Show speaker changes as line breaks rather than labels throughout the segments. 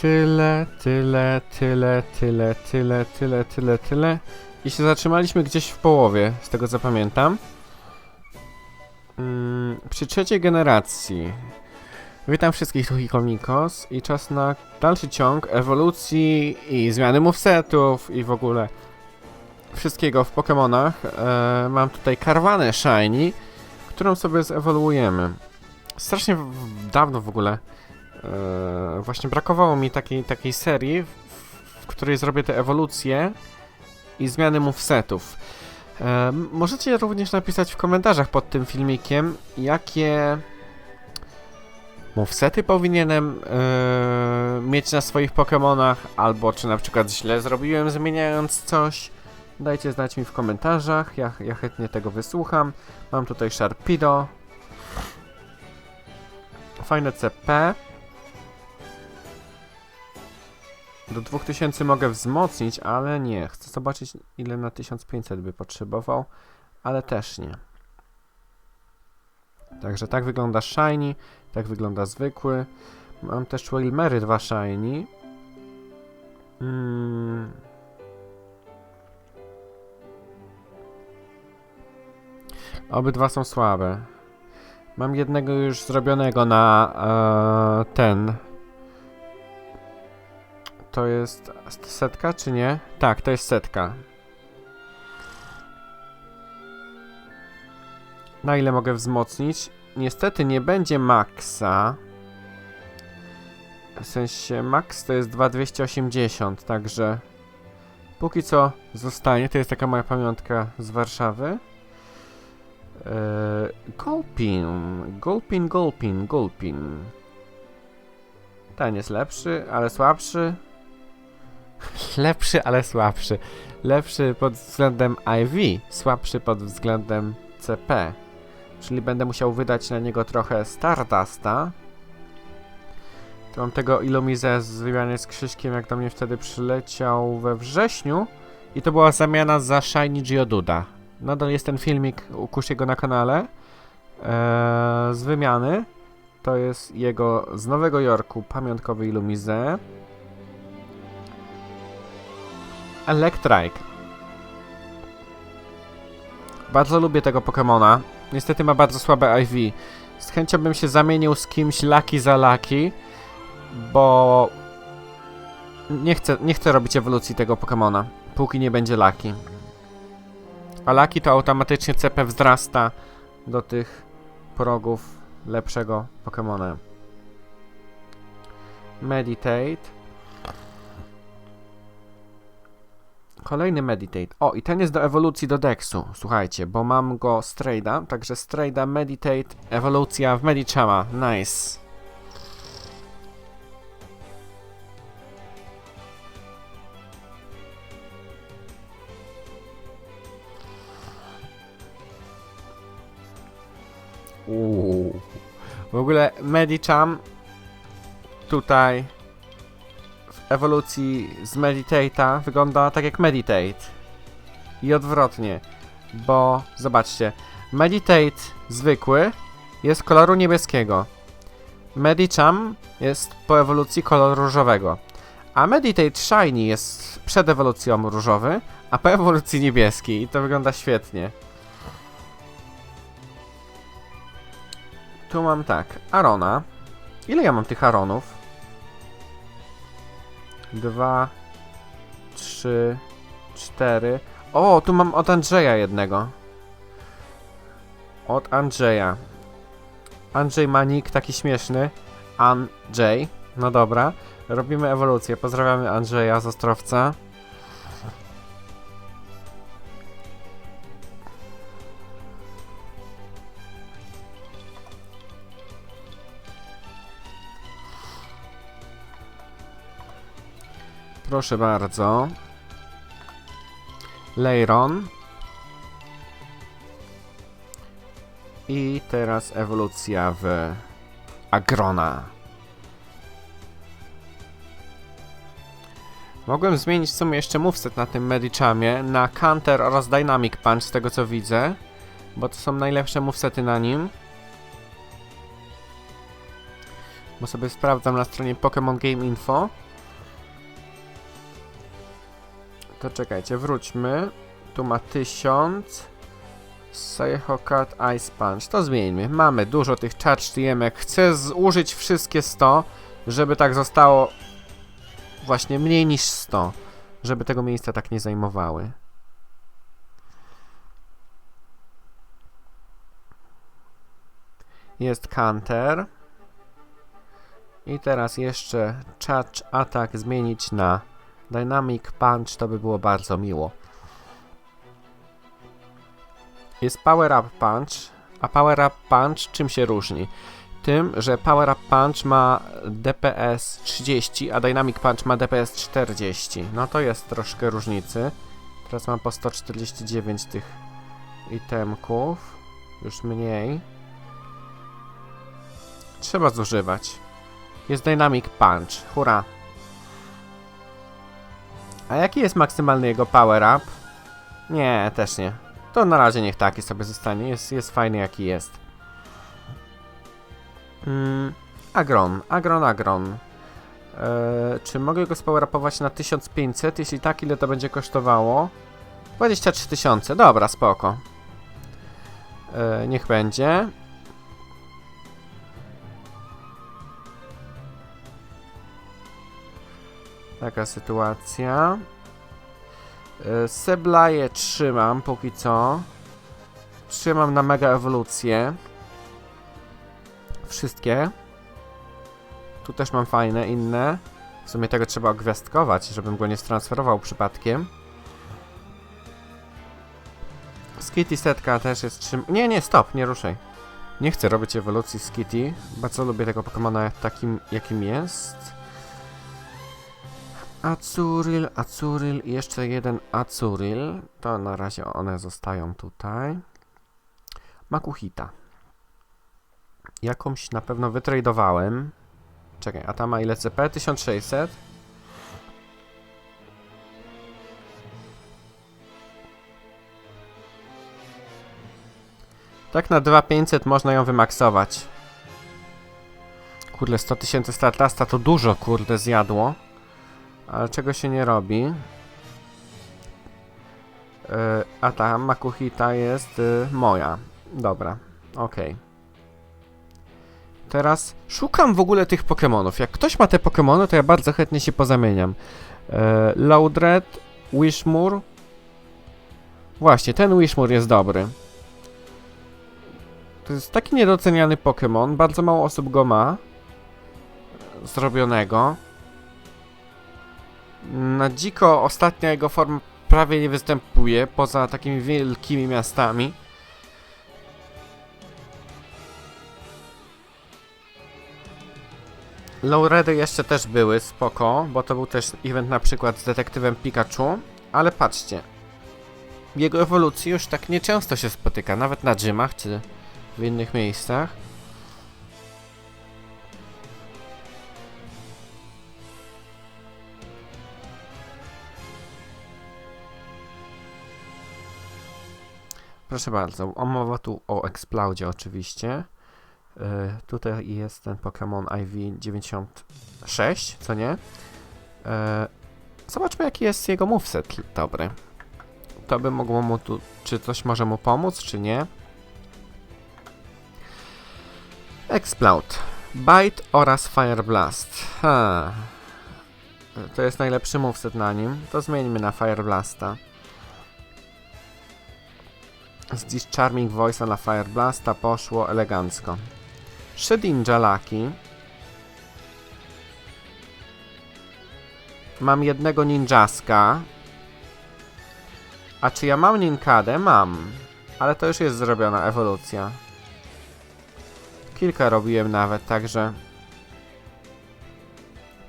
tyle, tyle, tyle, tyle, tyle, tyle, tyle, tyle. I się zatrzymaliśmy gdzieś w połowie, z tego co pamiętam. Mm, przy trzeciej generacji. Witam wszystkich, tu Hikomikos i czas na dalszy ciąg ewolucji i zmiany movesetów i w ogóle wszystkiego w Pokémonach. E, mam tutaj karwanę Shiny, którą sobie zewoluujemy. Strasznie w, dawno w ogóle e, właśnie brakowało mi takiej, takiej serii, w, w której zrobię te ewolucje i zmiany movesetów. E, możecie również napisać w komentarzach pod tym filmikiem, jakie movesety powinienem e, mieć na swoich Pokémonach, albo czy na przykład źle zrobiłem zmieniając coś. Dajcie znać mi w komentarzach, ja, ja chętnie tego wysłucham. Mam tutaj Sharpido. Fajne CP. Do 2000 mogę wzmocnić, ale nie. Chcę zobaczyć ile na 1500 by potrzebował, ale też nie. Także tak wygląda Shiny, tak wygląda zwykły. Mam też Wilmery 2 Shiny. Mm. Obydwa są słabe. Mam jednego już zrobionego na e, ten. To jest setka, czy nie? Tak, to jest setka. Na ile mogę wzmocnić? Niestety nie będzie maksa. W sensie max to jest 2280, także póki co zostanie. To jest taka moja pamiątka z Warszawy. Eee, Golpin, Golpin, Golpin, Golpin. Ten jest lepszy, ale słabszy. Lepszy, ale słabszy. Lepszy pod względem IV, słabszy pod względem CP. Czyli będę musiał wydać na niego trochę Stardusta. To mam tego Ilumizę z wymiany z Krzyśkiem, jak do mnie wtedy przyleciał we wrześniu. I to była zamiana za Shiny Geoduda. Nadal jest ten filmik u Kusiego na kanale. Eee, z wymiany. To jest jego z Nowego Jorku pamiątkowy Ilumizę. Electrike. Bardzo lubię tego Pokemona. Niestety ma bardzo słabe IV. Z chęcią bym się zamienił z kimś laki za laki, bo nie chcę, nie chcę robić ewolucji tego Pokemona, póki nie będzie laki. A laki to automatycznie CP wzrasta do tych progów lepszego Pokemona. Meditate. Kolejny Meditate. O, i ten jest do ewolucji do Dexu. Słuchajcie, bo mam go Strayda, także Strayda, Meditate, ewolucja w Medichama. Nice. Uuu. W ogóle Medicham tutaj ewolucji z Meditate'a wygląda tak jak Meditate. I odwrotnie, bo zobaczcie, Meditate zwykły jest koloru niebieskiego. Medicham jest po ewolucji koloru różowego. A Meditate Shiny jest przed ewolucją różowy, a po ewolucji niebieski. I to wygląda świetnie. Tu mam tak, Arona. Ile ja mam tych Aronów? Dwa, trzy, cztery. O, tu mam od Andrzeja jednego. Od Andrzeja. Andrzej ma nick taki śmieszny. Andrzej. No dobra. Robimy ewolucję. Pozdrawiamy Andrzeja z Ostrowca. Proszę bardzo. Leiron. I teraz ewolucja w Agrona. Mogłem zmienić w sumie jeszcze moveset na tym Medichamie na Counter oraz Dynamic Punch z tego co widzę, bo to są najlepsze movesety na nim. Bo sobie sprawdzam na stronie Pokémon Game Info. To czekajcie, wróćmy. Tu ma 1000. Seihokat Ice Punch. To zmieńmy. Mamy dużo tych charge TM-ek. Chcę zużyć wszystkie 100, żeby tak zostało właśnie mniej niż 100. Żeby tego miejsca tak nie zajmowały. Jest counter. I teraz jeszcze charge attack zmienić na dynamic punch, to by było bardzo miło. Jest power up punch, a power up punch czym się różni? Tym, że power up punch ma DPS 30, a dynamic punch ma DPS 40. No to jest troszkę różnicy. Teraz mam po 149 tych itemków. Już mniej. Trzeba zużywać. Jest Dynamic Punch. Hurra. A jaki jest maksymalny jego power up? Nie, też nie. To na razie niech taki sobie zostanie. Jest, jest fajny jaki jest. Mm, agron, agron, agron. Eee, czy mogę go spowerapować na 1500? Jeśli tak, ile to będzie kosztowało? 23 tysiące. Dobra, spoko. Eee, niech będzie. Taka sytuacja. E, Seblaje trzymam póki co. Trzymam na mega ewolucję. Wszystkie. Tu też mam fajne, inne. W sumie tego trzeba ogwiazdkować, żebym go nie stransferował przypadkiem. Skitty setka też jest trzym... Nie, nie, stop, nie ruszaj. Nie chcę robić ewolucji Skitty. Bardzo lubię tego Pokemona takim, jakim jest. Acuryl, Acuryl i jeszcze jeden Acuryl. To na razie one zostają tutaj. Makuhita. Jakąś na pewno wytradowałem. Czekaj, a ta ma ile CP? 1600. Tak na 2500 można ją wymaksować. Kurde, 100 tysięcy Startasta to dużo, kurde, zjadło. Ale czego się nie robi? Yy, a ta Makuhita jest yy, moja. Dobra, okej. Teraz szukam w ogóle tych Pokémonów. Jak ktoś ma te Pokémony, to ja bardzo chętnie się pozamieniam. Yy, Loudred, Wishmur. Właśnie, ten Wishmur jest dobry. To jest taki niedoceniany Pokémon, bardzo mało osób go ma. Zrobionego. Na dziko ostatnia jego forma prawie nie występuje, poza takimi wielkimi miastami. Lowredy jeszcze też były, spoko, bo to był też event na przykład z detektywem Pikachu, ale patrzcie. Jego ewolucji już tak nieczęsto się spotyka, nawet na gymach czy w innych miejscach. Proszę bardzo, mowa tu o Explodzie oczywiście. Yy, tutaj jest ten Pokémon IV96, co nie? Yy, zobaczmy jaki jest jego moveset dobry. To by mogło mu tu, czy coś może mu pomóc, czy nie. Explode. Bite oraz Fire Blast. Ha. To jest najlepszy moveset na nim. To zmieńmy na Fire Blasta. Z Discharming Voice'a na Fire Blasta poszło elegancko. Shedinja Lucky. Mam jednego ninjaska. A czy ja mam ninkadę? Mam. Ale to już jest zrobiona ewolucja. Kilka robiłem nawet, także...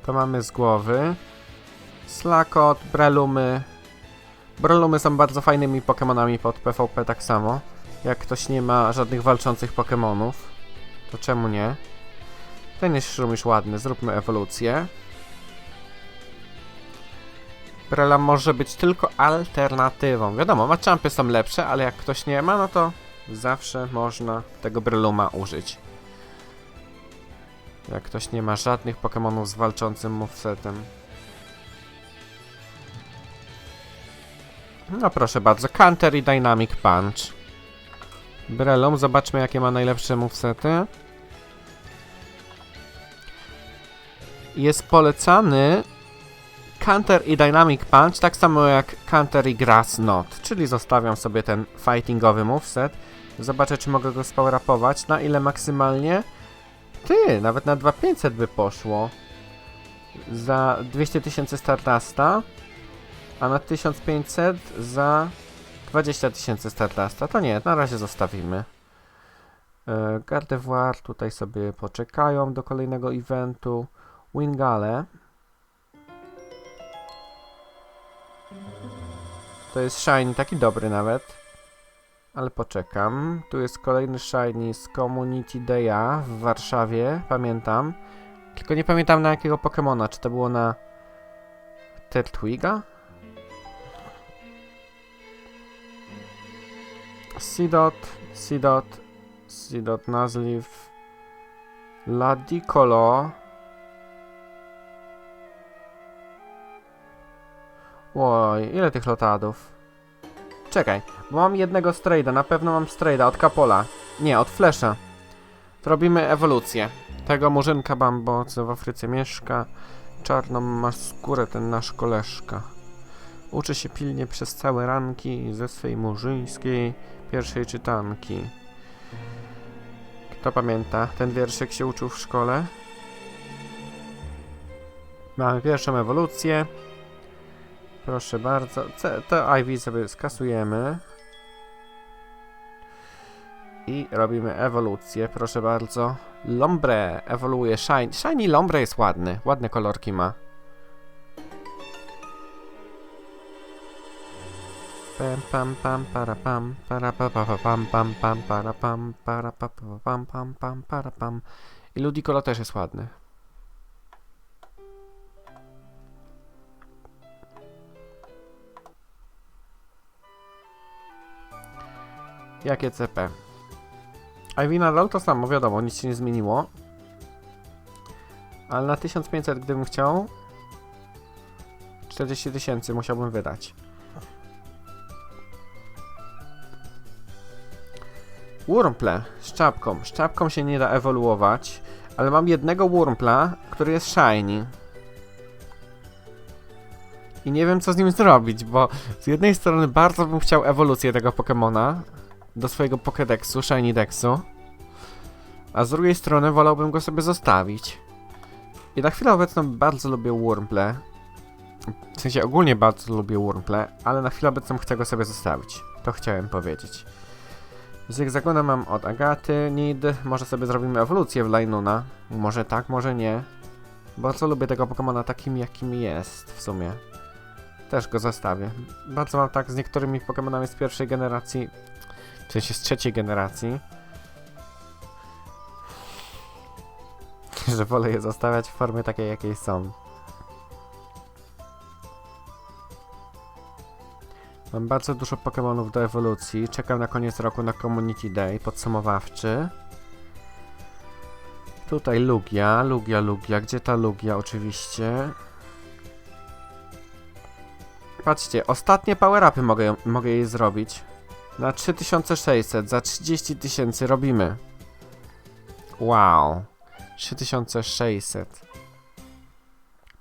To mamy z głowy. Slakot, Brelumy. Brelumy są bardzo fajnymi Pokémonami pod PvP tak samo. Jak ktoś nie ma żadnych walczących Pokémonów, to czemu nie? Ten jest również ładny, zróbmy ewolucję. Brela może być tylko alternatywą. Wiadomo, machampy są lepsze, ale jak ktoś nie ma, no to zawsze można tego Breluma użyć. Jak ktoś nie ma żadnych Pokémonów z walczącym movesetem. No proszę bardzo, Counter i Dynamic Punch. Brelum, zobaczmy jakie ma najlepsze movesety. Jest polecany Counter i Dynamic Punch, tak samo jak Counter i Grass Knot, czyli zostawiam sobie ten fightingowy moveset. Zobaczę, czy mogę go spowerapować. Na ile maksymalnie? Ty, nawet na 2500 by poszło. Za 200 tysięcy Stardasta, a na 1500 za 20 tysięcy Stardasta. To nie, na razie zostawimy. E, Gardevoir tutaj sobie poczekają do kolejnego eventu. Wingale. To jest shiny, taki dobry nawet. Ale poczekam. Tu jest kolejny shiny z Community Day'a w Warszawie, pamiętam. Tylko nie pamiętam na jakiego Pokemona. Czy to było na Tertwiga? Seedot, Seedot, Seedot Nuzleaf, Ladicolo. Oj, ile tych lotadów? Czekaj, bo mam jednego strajda, na pewno mam strajda od Kapola. Nie, od Flesza. Robimy ewolucję. Tego murzynka Bambo, co w Afryce mieszka. Czarną ma skórę ten nasz koleżka. Uczy się pilnie przez całe ranki ze swej murzyńskiej pierwszej czytanki. Kto pamięta? Ten wierszyk się uczył w szkole. Mamy pierwszą ewolucję. Proszę bardzo. To IV sobie skasujemy. I robimy ewolucję, proszę bardzo. Lombre ewoluuje Shiny. Shiny Lombre jest ładny. Ładne kolorki ma. Pam pam pam para pam para pa pa pa pam pam pam para pam para pa pa pa pam pam pam para pam. I Ludicolo też jest ładny. Jakie CP? Ivy nadal to samo, wiadomo, nic się nie zmieniło. Ale na 1500 gdybym chciał 40 tysięcy musiałbym wydać. Wurmple z czapką. Z czapką się nie da ewoluować, ale mam jednego Wurmpla, który jest shiny. I nie wiem co z nim zrobić, bo z jednej strony bardzo bym chciał ewolucję tego Pokemona do swojego Pokédexu, Shiny Dexu, a z drugiej strony wolałbym go sobie zostawić. I na chwilę obecną bardzo lubię Wurmple. W sensie ogólnie bardzo lubię Wurmple, ale na chwilę obecną chcę go sobie zostawić. To chciałem powiedzieć. Z Hexagona mam od Agaty, Nid, może sobie zrobimy ewolucję w Lainuna. Może tak, może nie. Bardzo lubię tego Pokemona takim jakim jest w sumie. Też go zostawię. Bardzo mam tak z niektórymi Pokemonami z pierwszej generacji, w sensie z trzeciej generacji, że wolę je zostawiać w formie takiej jakiej są. Mam bardzo dużo Pokemonów do ewolucji. Czekam na koniec roku na Community Day podsumowawczy. Tutaj Lugia, Lugia, Lugia. Gdzie ta Lugia oczywiście? Patrzcie, ostatnie power-upy mogę, mogę jej zrobić. Na 3600, za 30 tysięcy robimy. Wow. 3600.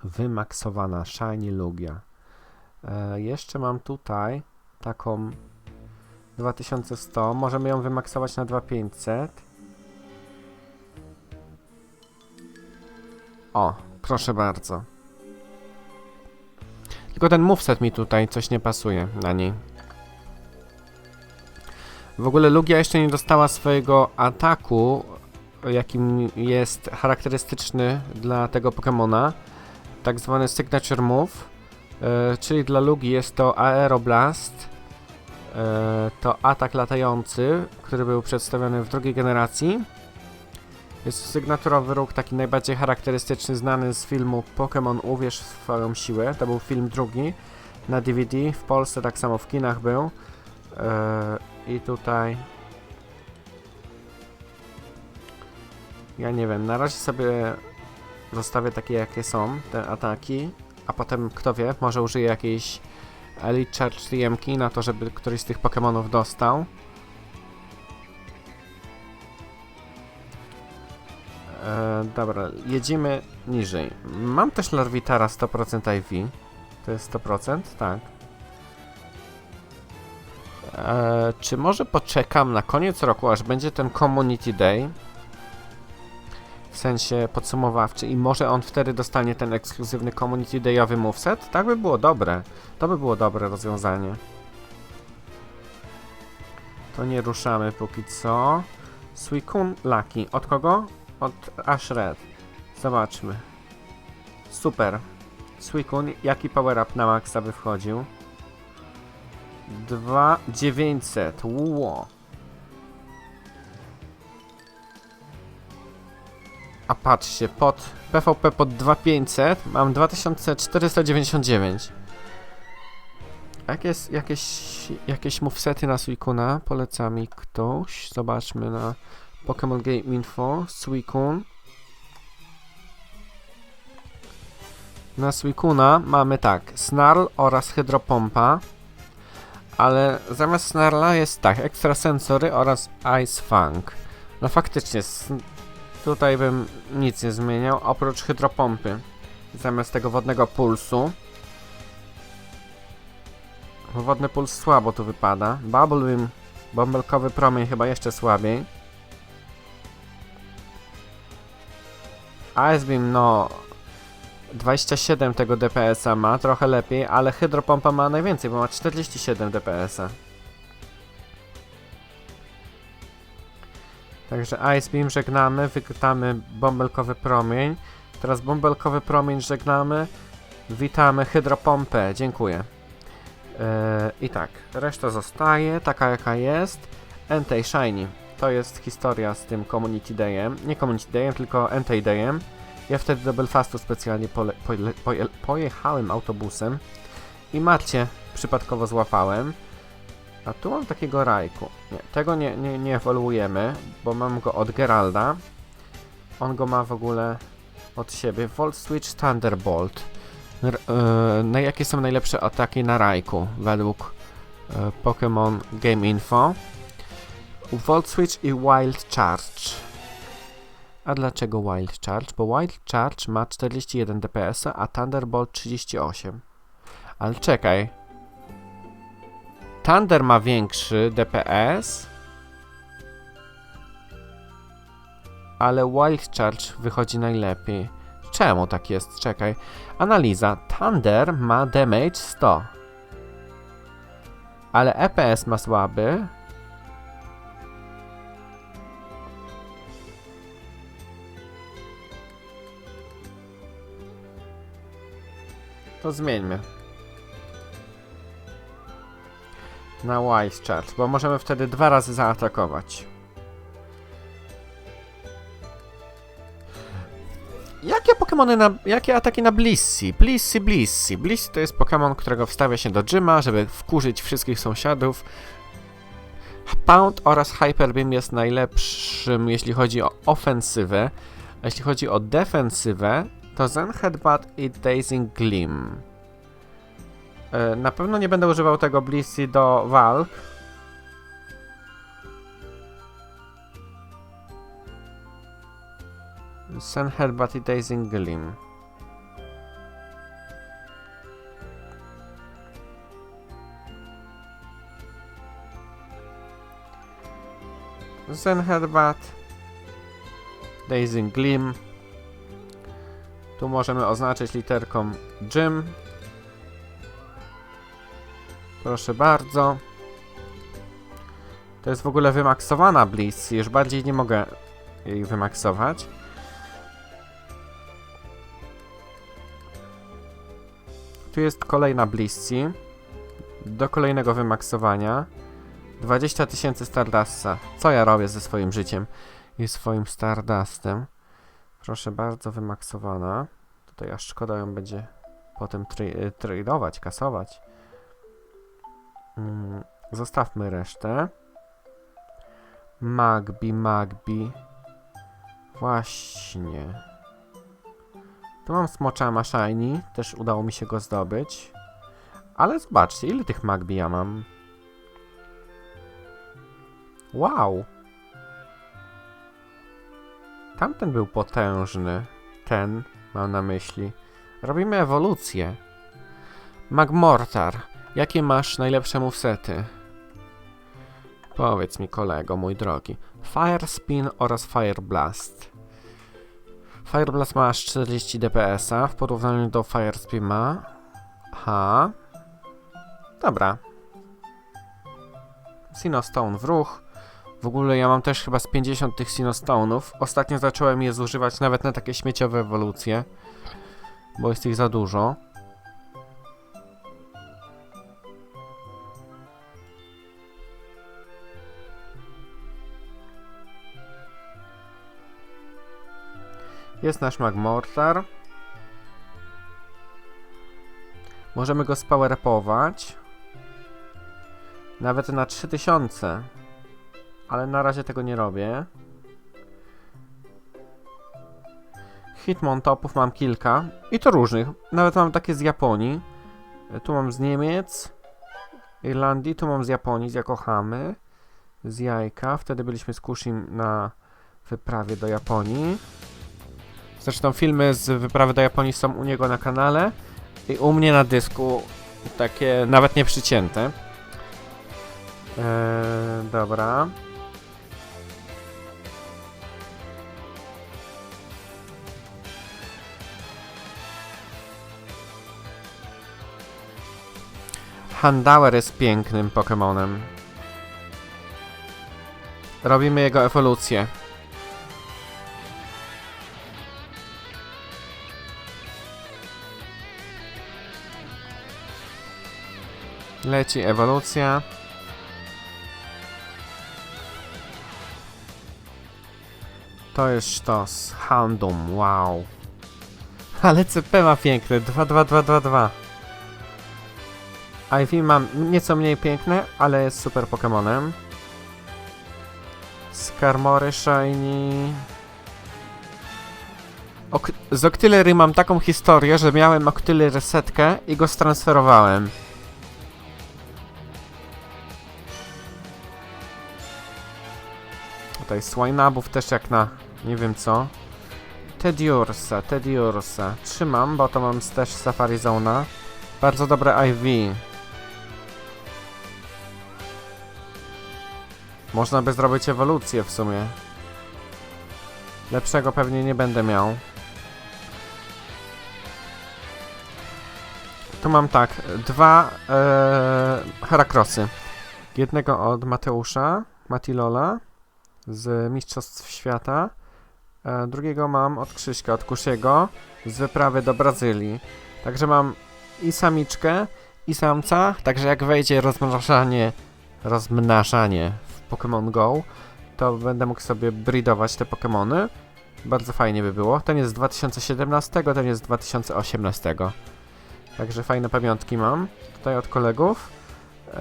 Wymaksowana Shiny Lugia. E, jeszcze mam tutaj taką 2100. Możemy ją wymaksować na 2500. O, proszę bardzo. Tylko ten moveset mi tutaj coś nie pasuje na niej. W ogóle Lugia jeszcze nie dostała swojego ataku, jakim jest charakterystyczny dla tego Pokemona. Tak zwany Signature Move. E, czyli dla Lugi jest to Aeroblast. E, to atak latający, który był przedstawiony w drugiej generacji. Jest sygnaturowy ruch, taki najbardziej charakterystyczny, znany z filmu Pokémon Uwierz w swoją siłę. To był film drugi na DVD. W Polsce tak samo w kinach był. E, I tutaj. Ja nie wiem, na razie sobie zostawię takie jakie są te ataki, a potem kto wie, może użyję jakiejś Elite Charge TMki na to, żeby któryś z tych Pokemonów dostał. E, dobra, jedziemy niżej. Mam też Larvitara 100% IV. To jest 100%? Tak. E, czy może poczekam na koniec roku, aż będzie ten Community Day? W sensie podsumowawczy i może on wtedy dostanie ten ekskluzywny Community Dayowy moveset? Tak by było dobre. To by było dobre rozwiązanie. To nie ruszamy póki co. Suicune Lucky. Od kogo? Od Ash Red. Zobaczmy. Super. Suicune, jaki power up na maksa by wchodził? 2900. Ło. A patrzcie, pod PvP pod 2500 mam 2499. Jakieś, jakieś, jakieś movesety na Suicuna poleca mi ktoś. Zobaczmy na Pokémon Game Info. Suicune. Na Suicuna mamy tak, Snarl oraz Hydropompa. Ale zamiast Snarla jest tak, Extrasensory oraz Ice Fang. No faktycznie, tutaj bym nic nie zmieniał, oprócz Hydropompy. Zamiast tego wodnego pulsu. Bo Wodny puls słabo tu wypada. Bubble Beam, bąbelkowy promień chyba jeszcze słabiej. Ice Beam, no... 27 tego DPS-a ma, trochę lepiej, ale Hydropompa ma najwięcej, bo ma 47 DPS-a. Także Ice Beam żegnamy, witamy bąbelkowy promień. Teraz bąbelkowy promień żegnamy. Witamy Hydropompę, dziękuję. Eee, I tak, reszta zostaje, taka jaka jest. Entei Shiny. To jest historia z tym Community Dayem. Nie Community Dayem, tylko Entei Dayem. Ja wtedy do Belfastu specjalnie pole, pole, poje, pojechałem autobusem i Marcie przypadkowo złapałem. A tu mam takiego Rajku. Nie, tego nie, nie, nie ewoluujemy, bo mam go od Geralda. On go ma w ogóle od siebie. Volt Switch Thunderbolt. R e, na jakie są najlepsze ataki na Rajku według e, Pokémon Game Info? Volt Switch i Wild Charge. A dlaczego Wild Charge? Bo Wild Charge ma 41 DPS, a Thunderbolt 38. Ale czekaj. Thunder ma większy DPS, ale Wild Charge wychodzi najlepiej. Czemu tak jest? Czekaj. Analiza. Thunder ma damage 100. Ale EPS ma słaby. To zmieńmy. Na Wise Charge, bo możemy wtedy dwa razy zaatakować. Jakie Pokémony na... Jakie ataki na Blissey? Blissey, Blissey. Blissey to jest Pokémon, którego wstawia się do gyma, żeby wkurzyć wszystkich sąsiadów. Pound oraz Hyper Beam jest najlepszym, jeśli chodzi o ofensywę. A jeśli chodzi o defensywę, to Zen Headbutt i Dazing Gleam. E, Na pewno nie będę używał tego Blissey do walk. Zen Headbutt i Dazing Gleam. Zen Headbutt. Dazing Gleam. Tu możemy oznaczyć literką Gym. Proszę bardzo. To jest w ogóle wymaksowana Blitz. Już bardziej nie mogę jej wymaksować. Tu jest kolejna Blissey. Do kolejnego wymaksowania. 20 tysięcy Stardasta. Co ja robię ze swoim życiem i swoim Stardustem? Proszę bardzo, wymaksowana. Tutaj aż szkoda ją będzie potem tra- tradeować, kasować. Mm, zostawmy resztę. Magbi, Magbi. Właśnie. Tu mam Smoczama Shiny, też udało mi się go zdobyć. Ale zobaczcie, ile tych magbi ja mam. Wow. Tamten był potężny. Ten mam na myśli. Robimy ewolucję. Magmortar. Jakie masz najlepsze movesety? Powiedz mi kolego, mój drogi. Fire Spin oraz Fire Blast. Fire Blast ma aż 40 DPS-a w porównaniu do Fire Spin ma. Aha. Dobra. Sinostone w ruch. W ogóle ja mam też chyba z 50 tych Sinostone'ów. Ostatnio zacząłem je zużywać nawet na takie śmieciowe ewolucje. Bo jest ich za dużo. Jest nasz Magmortar. Możemy go spowerpować. Nawet na 3000. Ale na razie tego nie robię. Hitmontopów mam kilka. I to różnych. Nawet mam takie z Japonii. Tu mam z Niemiec. Irlandii. Tu mam z Japonii, z Yokohamy. Z Jajka. Wtedy byliśmy z Kushim na wyprawie do Japonii. Zresztą filmy z wyprawy do Japonii są u niego na kanale. I u mnie na dysku. Takie nawet nie przycięte. Eee, dobra. Handauer jest pięknym Pokemonem. Robimy jego ewolucję. Leci ewolucja. To jest sztos. Houndum, wow. Ale CP ma piękne. 2, 2, 2, 2, 2. Ivy mam nieco mniej piękne, ale jest super Pokemonem. Skarmory Shiny. Ok z Octillery mam taką historię, że miałem Octillery setkę i go stransferowałem. Tutaj Swinabów też jak na nie wiem co. Tediursa, Tediursa. Trzymam, bo to mam też Safari Zona. Bardzo dobre IV. Można by zrobić ewolucję w sumie. Lepszego pewnie nie będę miał. Tu mam tak, dwa e, Herakrosy. Jednego od Mateusza, Matilola z Mistrzostw Świata. E, drugiego mam od Krzyśka, od Kusiego z wyprawy do Brazylii. Także mam i samiczkę, i samca. Także jak wejdzie rozmnażanie, rozmnażanie w Pokémon Go, to będę mógł sobie breedować te Pokémony. Bardzo fajnie by było. Ten jest z 2017, ten jest z 2018. Także fajne pamiątki mam tutaj od kolegów. Eee,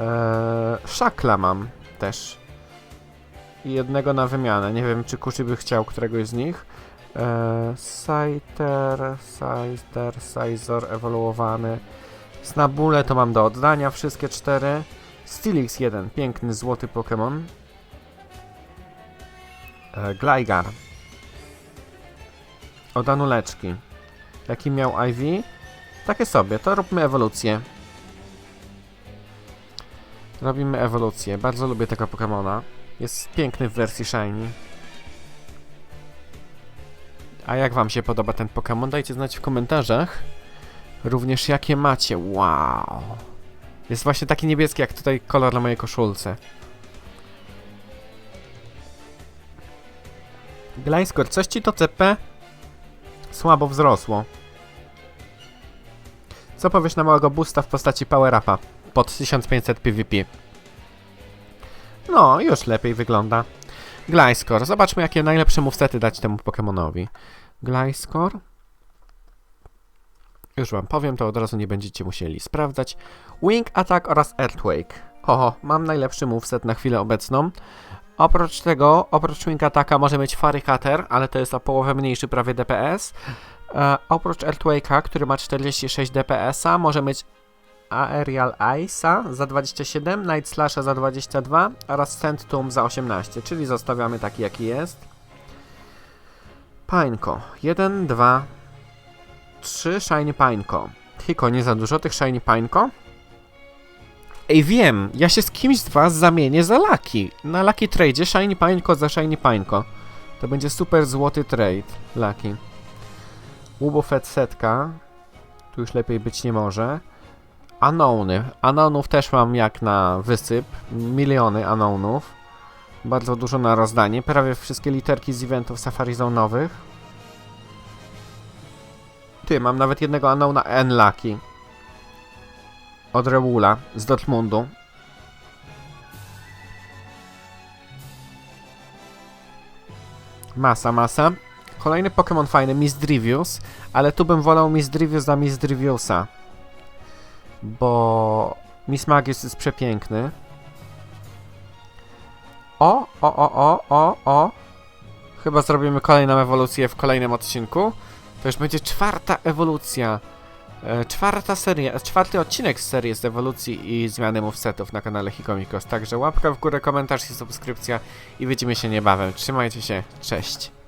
szakla mam też. I jednego na wymianę. Nie wiem, czy Kushi by chciał któregoś z nich. Eee, Scyther, Scyther, Sizor ewoluowany. Snabule to mam do oddania wszystkie cztery. Steelix 1, piękny złoty Pokémon. E, Gligar. Od Anuleczki. Jaki miał IV? Takie sobie, to róbmy ewolucję. Robimy ewolucję. Bardzo lubię tego Pokemona. Jest piękny w wersji Shiny. A jak wam się podoba ten Pokémon? Dajcie znać w komentarzach. Również jakie macie. Wow. Jest właśnie taki niebieski jak tutaj kolor na mojej koszulce. Gliscor, coś ci to CP? Słabo wzrosło. Co powiesz na małego boosta w postaci Power Upa pod 1500 PvP? No, już lepiej wygląda. Gliscor, zobaczmy jakie najlepsze movesety dać temu Pokemonowi. Gliscor. Już wam powiem, to od razu nie będziecie musieli sprawdzać. Wing Attack oraz Earthquake. Oho, mam najlepszy moveset na chwilę obecną. Oprócz tego, oprócz Wing Attacka może mieć Fairy Cutter, ale to jest o połowę mniejszy prawie DPS. E, oprócz Earthquake'a, który ma 46 DPS-a, może mieć Aerial Ice'a za 27, Night Slasha za 22 oraz Sand Tomb za 18, czyli zostawiamy taki jaki jest. Pańko. 1, 2, 3 Shiny Pańko. Hiko, nie za dużo tych Shiny Pańko? Ej, wiem, ja się z kimś z was zamienię za Lucky. Na Lucky Trade Shiny Pańko za Shiny Pańko. To będzie super złoty trade, Lucky. Łubofet setka. Tu już lepiej być nie może. Anony. Anonów też mam jak na wysyp. Miliony anonów. Bardzo dużo na rozdanie. Prawie wszystkie literki z eventów Safari Zone'owych. Ty, mam nawet jednego anona N-Lucky. Od Reula z Dortmundu. Masa, masa. Kolejny Pokémon fajny, Misdrivius, ale tu bym wolał Misdrivius za Misdriviusa. Bo Mismagius jest przepiękny. O, o, o, o, o, o. Chyba zrobimy kolejną ewolucję w kolejnym odcinku. To już będzie czwarta ewolucja. E, czwarta seria, czwarty odcinek z serii z ewolucji i zmiany movesetów na kanale Hikomikos. Także łapka w górę, komentarz i subskrypcja i widzimy się niebawem. Trzymajcie się, cześć.